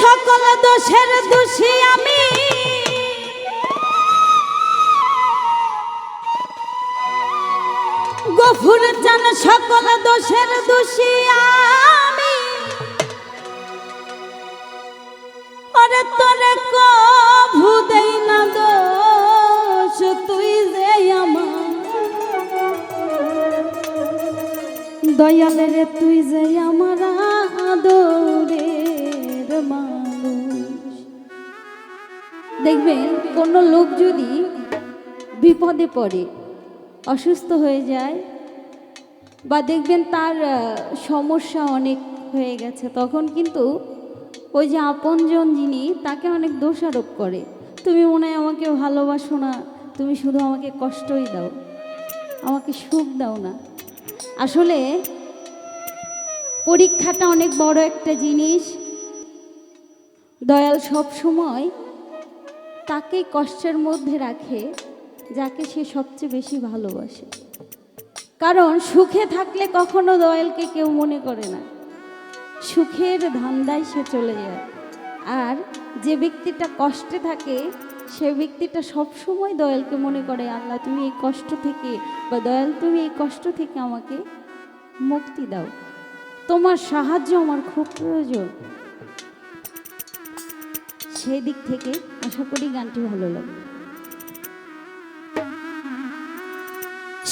সকল দোষের দোষী আমি। গফুর চান সকল দোষের দোষী আমি। ওরে তোরে কভু দেই না দোষ, তুই যে আমার। দয়ালে রে তুই যে আমার আদরের দেখবেন, কোনো লোক যদি বিপদে পড়ে, অসুস্থ হয়ে যায়, বা দেখবেন তার সমস্যা অনেক হয়ে গেছে, তখন কিন্তু ওই যে আপনজন যিনি, তাকে অনেক দোষারোপ করে। তুমি মনে হয় আমাকে ভালোবাসো না, তুমি শুধু আমাকে কষ্টই দাও, আমাকে সুখ দাও না। আসলে পরীক্ষাটা অনেক বড় একটা জিনিস। দয়াল সব সময় তাকে কষ্টের মধ্যে রাখে, যাকে সে সবচেয়ে বেশি ভালোবাসে। কারণ সুখে থাকলে কখনো দয়ালকে কেউ মনে করে না। সুখের ধান্দায় সে চলে যায়। আর যে ব্যক্তিটা কষ্টে থাকে, সে ব্যক্তিটা সব সময় দয়ালকে মনে করে, আল্লাহ, তুমি এই কষ্ট থেকে বা দয়াল, তুমি এই কষ্ট থেকে আমাকে মুক্তি দাও। তোমার সাহায্য আমার খুব প্রয়োজন। সেই দিক থেকে আশা করি গানটি ভালো লাগবে।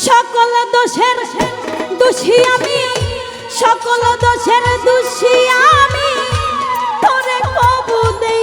সকল দোষের দোষী আমি, সকল দোষের দোষী আমি। তোরে কবু দেই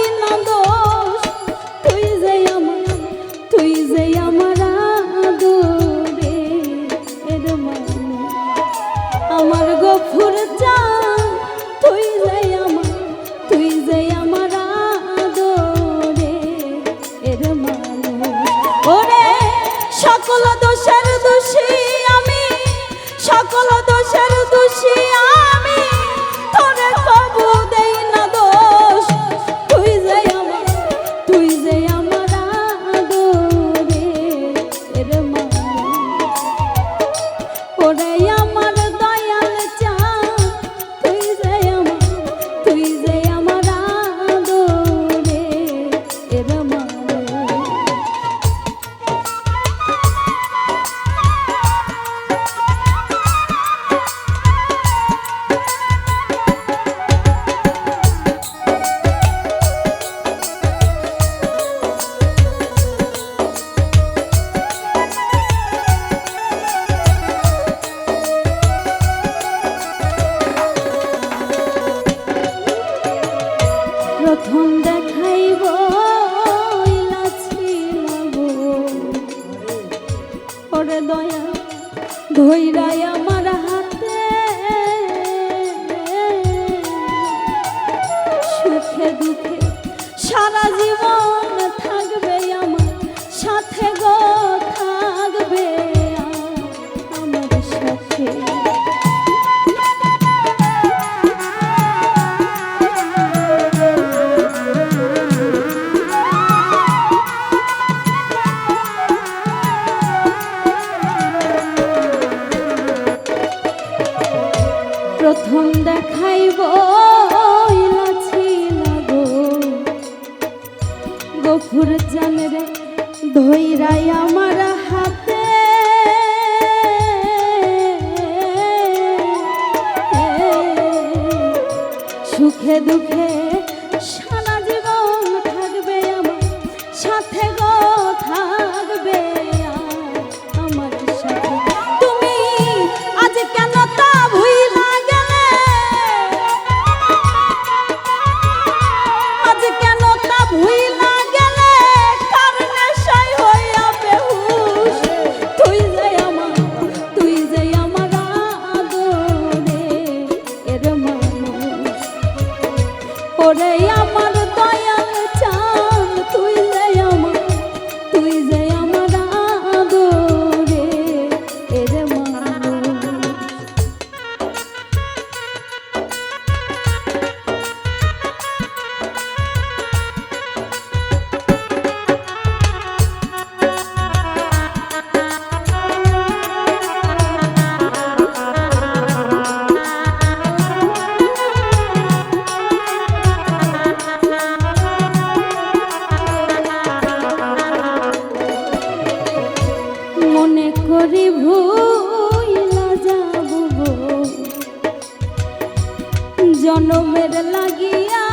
ধৈরাই আমার হাতে। সুখে দুঃখে ওরে আমার জনমের লাগিয়া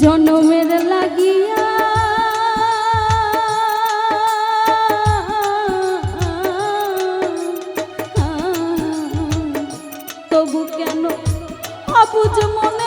জনমের লাগিয়া তবু কেন অবুজ মনে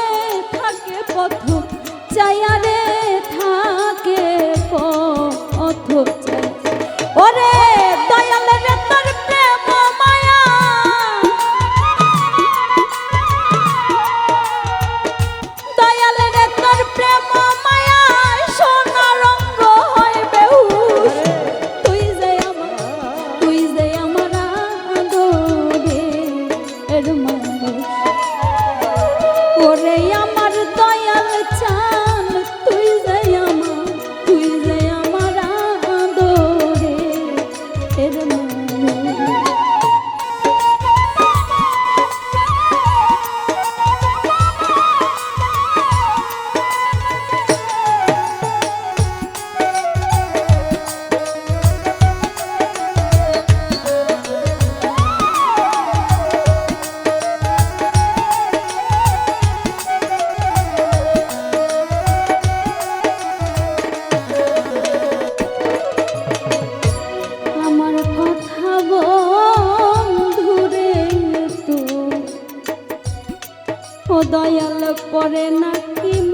নাকি